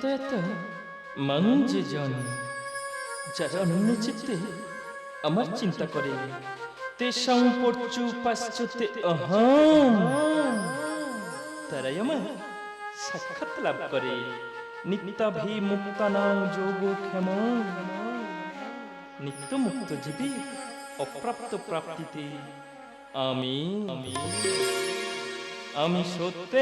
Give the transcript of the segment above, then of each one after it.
স্থাপনে অনন্য চিত্তায়ত মঞ্জুজন যারা অনন্য চিত্তে আমার চিন্তা করে তেষাং পরচু পাশ্চাত্যে অহম তারাই আমার সাক্ষাৎ লাভ করে নিত্যাভি মুক্তানাং যোগ ক্ষেম নিত্য মুক্ত অপ্রাপ্ত প্রাপ্তিতে আমি আমি আমি সত্য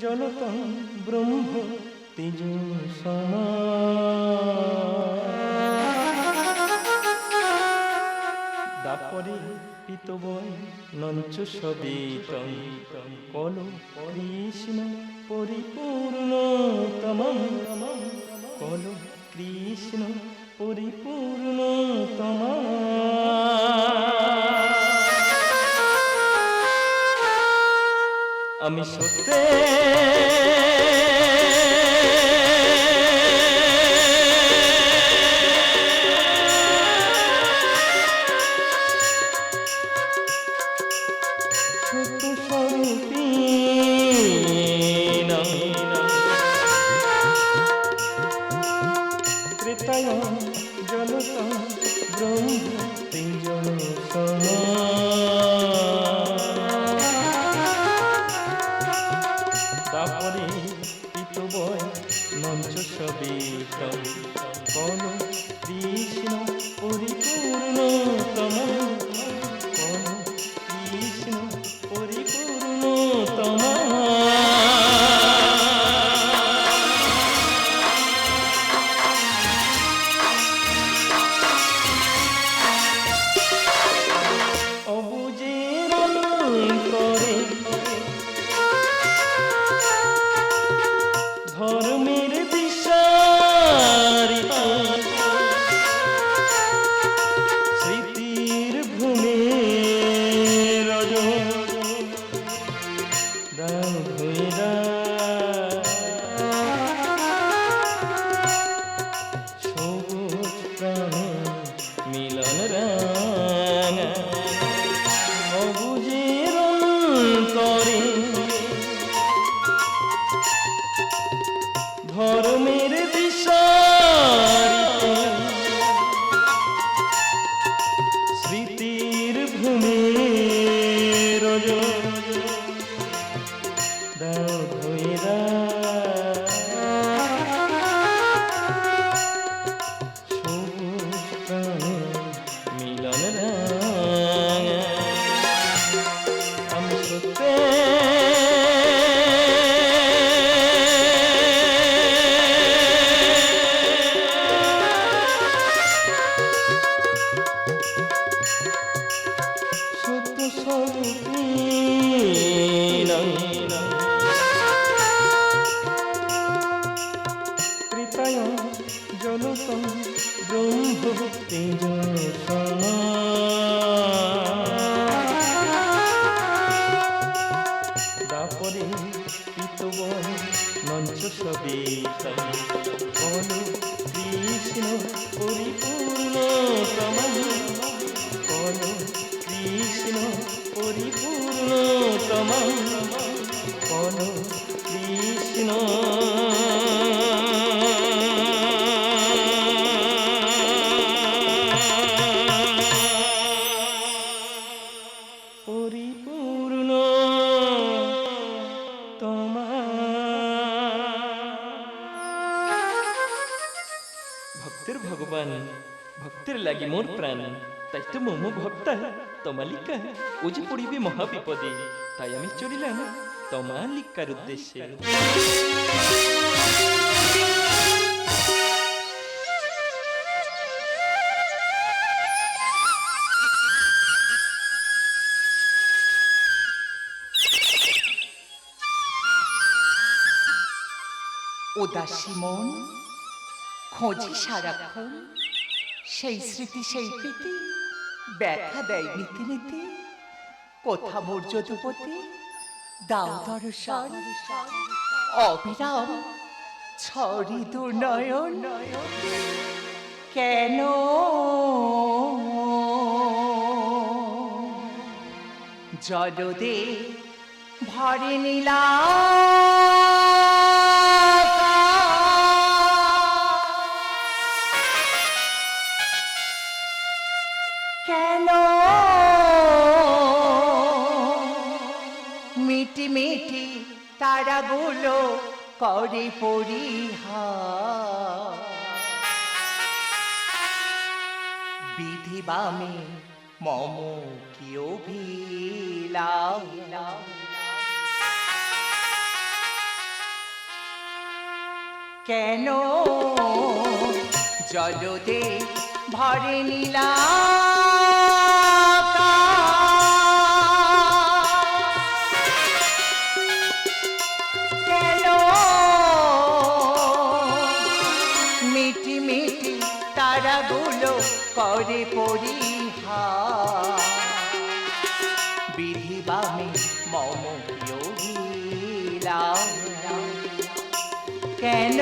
জলত ব্রহ্ম তেজ দাপরে পিতবয় নঞ্চ সবেতং কল কৃষ্ণ পরিপূর্ণ তমম। কল কৃষ্ণ পরিপূর্ণ আমি সত্যে ভগবান, ভক্তের লাগি মোর প্রাণ। তাই তো মোমো ভক্তা তমালিকা ও যে পড়িবে মহাবিপদে। তাই আমি চলিলাম তমালিকার উদ্দেশ্যে। উদাসী মন খোঁজে সারাক্ষণ। সেই স্মৃতি, সেই প্রীতি, ব্যথা দেয় নীতি নীতি কোথা মোর যদুপতি দাও দর্শন। অবিরাম ছড়ি দুর্নয়ন। কেন? জলদে ভরে নীলা মিটি মিটি তারাগুলো করে পরিহা বিধি বামে মম কি কেন জলদে ভরে নীলা করে পরিহা বিধি বামে মম যোগীলা কেন?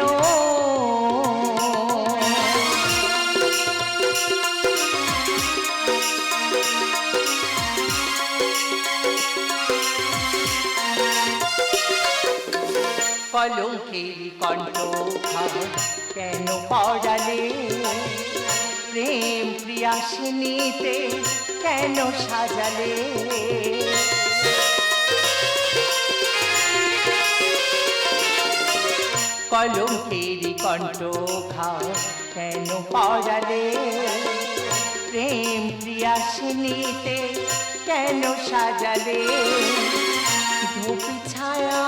কলঙ্কের কণ্ঠ কেন পড়ালে? প্রেম প্রিয়াসিনীতে কেন সাজালে? কলঙ্কের কণ্ঠ কেন পড়ালে? প্রেম প্রিয়াসিনীতে কেন সাজালে? ধূপি ছায়া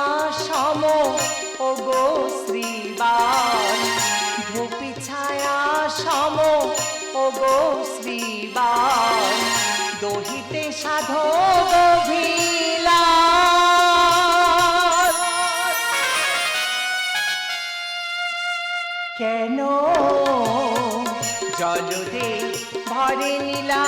সম ও গো শ্রীবাস। ধূপি ছায়া সম ও গো দহিতে সাধব ভিলাস। কেন জলদে ভরে নিলা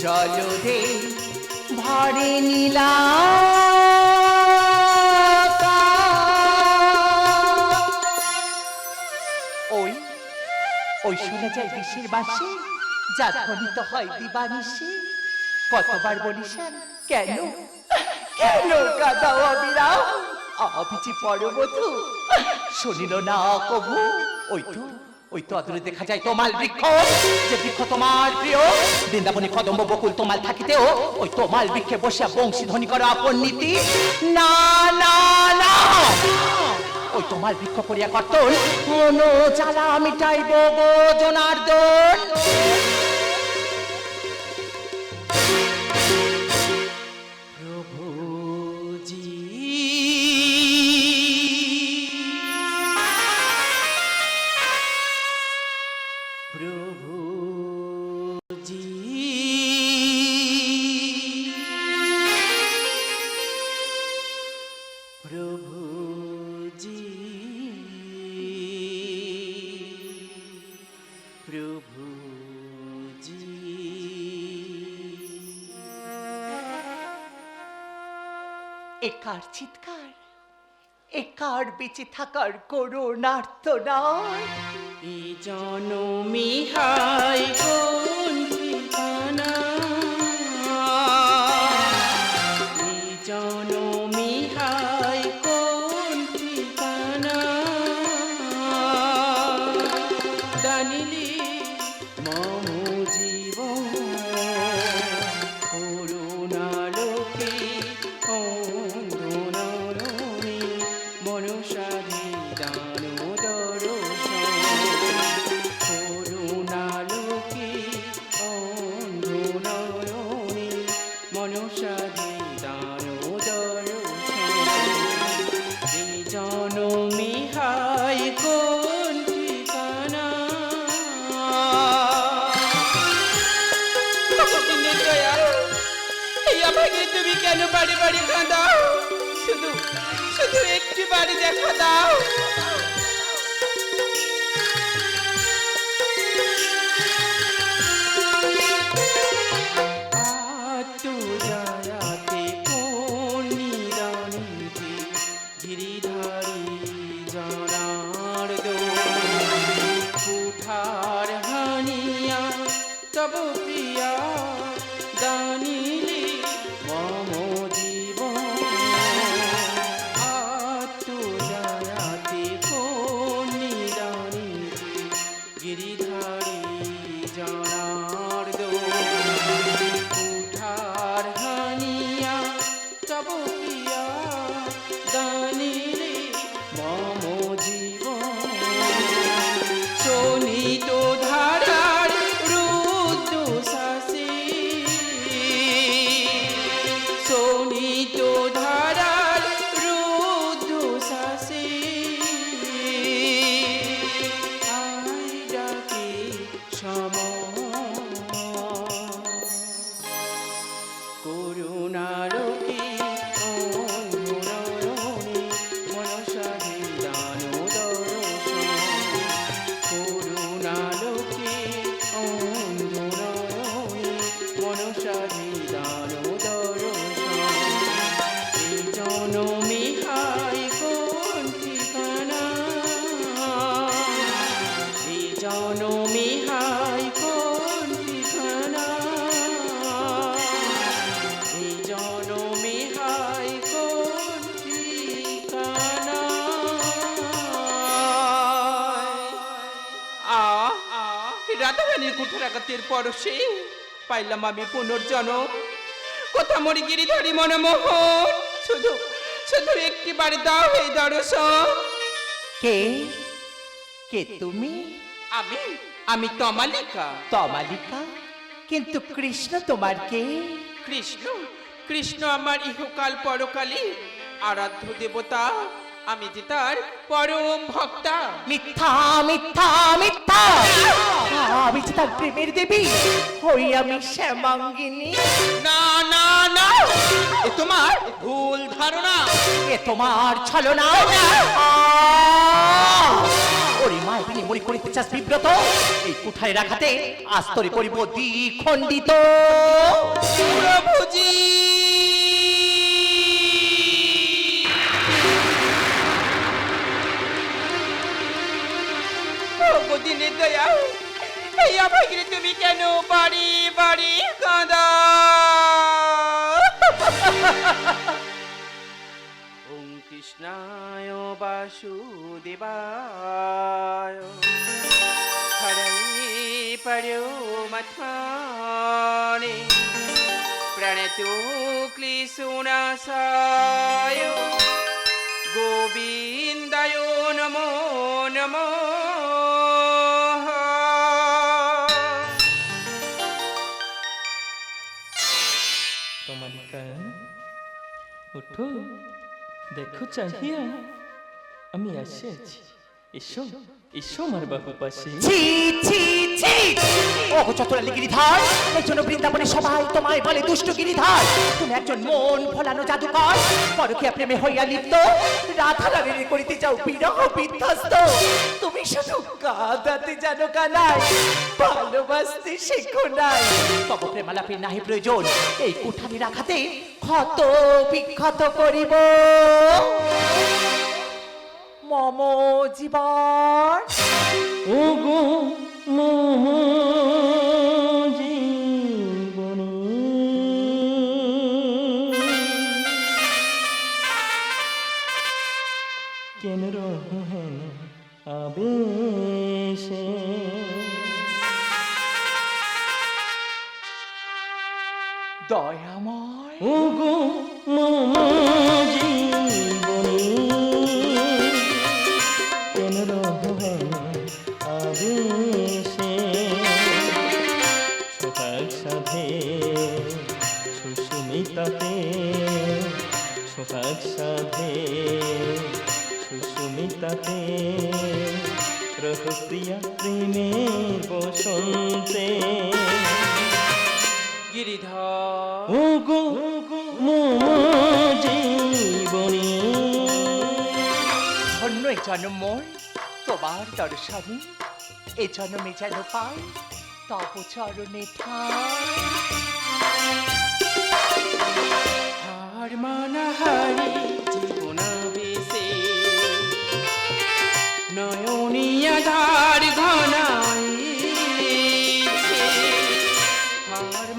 জলদে ভরে নীলা ওই ওই শোনা যায় বিশ্বের বাসে যা ধ্বনিত হয় দিবানিসে কতবার বলিস কেন? কেন কাদাও অবিরাম? অভিচি পরবধূ শুনিল না কভু ওই তো ওই তো আদুরে দেখা যায় তোমাল বৃক্ষ। যে বৃক্ষ তোমার প্রিয়, বৃন্দাবনী কদম্ব বকুল তোমাল থাকিতেও, ওই তোমাল বৃক্ষে বসিয়া বংশী ধ্বনি করো আপন নীতি। না না না। ওই তোমার বৃক্ষ করিয়া কর্তন মনো জ্বালা মিটাইব গো জনার্দন। প্রভুজি একার চিৎকার, একার বেঁচে থাকার করুণার্তনায় এ জনমি হাই কোন ঠিকানা। এ জনমি হাই কোন ঠিকানা। জানিলি মম জীবন শুধু একটি বাড়ি দেখা দাও। গিরিধারী জনার আলো রাধারানীর কুঠারাগতের পরশে পাইলাম আমি পুনর্জন্ম। কথা মরি গিরিধারী মনমোহন? শুধু শুধু একটি বাড়ি দাও এই দর্শন। কে? কে তুমি? আমি আমি তমালিকা। তমালিকা? কিন্তু কৃষ্ণ তোমার কে? কৃষ্ণ কৃষ্ণ আমার ইহকাল পরকালে আরাধ্য দেবতা। আমি যে তার পরম ভক্তা। মিথ্যা মিথ্যা মিথ্যা। আমি যে তার প্রেমের দেবী হই আমি শ্যামাঙ্গিনী। না না না এ তোমার ভুল ধারণা। এ তোমার ছলনা। ওরে মায় বিনি মরি করিতে চাস বিব্রত। এই কুঠায় রাখাতে আস্তরে করিব দ্বিখণ্ডিত। প্রভুজি। দয়া এই আভাগিরে তুমি কেন বাড়ি বাড়ি কাঁদা? ওম কৃষ্ণায় বাসুদেবায়। হরে পড়ো মথানে প্রণতো ক্লিশুনাশায় গোবিন্দায় নমো নমো। ওঠো দেখো চাহিয়া আমি আসি আছি। এসো এসো আমার বাবু পাশে। চতুরালি গিরিধার এই জন্য বৃন্দাবনে সবাই তোমায় বলে দুষ্ট গিরিধার। তুমি একজন মন জাদুকর প্রেমে হইয়া লিপ্ত। রাধা করিতে যাও বিরহ বিধ্বস্ত। তুমি শুধু কাঁদাতে জানো কানাই, ভালোবাসতে শেখো নাই। তব প্রেমালাপের নাহি প্রয়োজন, এই কুঠানি রাখাতে ক্ষত বিক্ষত করিব। মম জীবন। ও গো মোহ জীবনী। কেন রহেন আবেশে? দয়াময় ও গো মোহ জীবনী, কেন আবেশে সোহাগ সাধে সুস্মিতাতে সোহাগ সাধে সুস্মিতাতে রহস্রিয়া প্রেমের বসন্তে গিরিধর। ও গো মোম জীবনী। ধন্য এ জন্ম মোর তোমার দর্শনে এ জন্মে যেন পাই তব চরণে ঠাই। হার মানাহারি জীবন বেশে নয়নিয়া ধার ঘনাইছে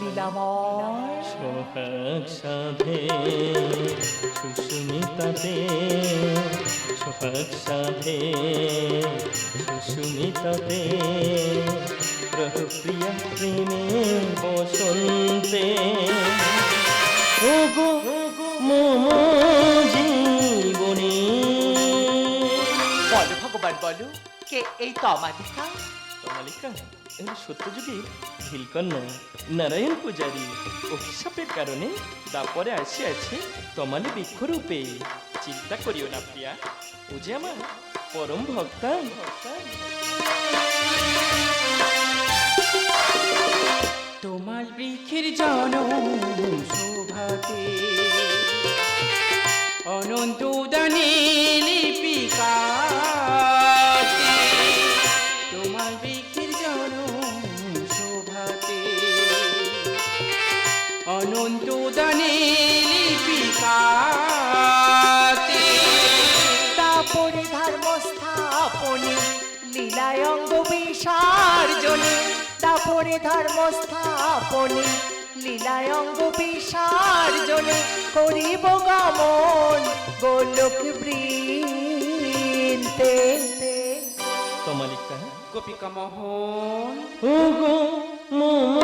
লীলাময় সোহাগ সাধে সুস্মিতাতে সোহাগ সাধে সুস্মিতাতে রহপ্রিয়া প্রেমে বসন্তে ও গো মোম জীবনী। বলো ভগবান বলো কে এই তমালিকা তমালিকা এগুলো সত্যযুগে ভিলকন্যা নারায়ণ পূজারী অভিশাপের কারণে তারপরে আসিয়াছে তমালি বৃক্ষরূপে। চিন্তা করিও না প্রিয়া, ও যে আমার পরম ভক্ত। তোমার ধর্ম স্থাপনে লীলায় অঙ্গ বিসর্জনে করিব গমন গোলক বৃন্তে। তমালিকা গোপিকা মোহন। ও গো মোম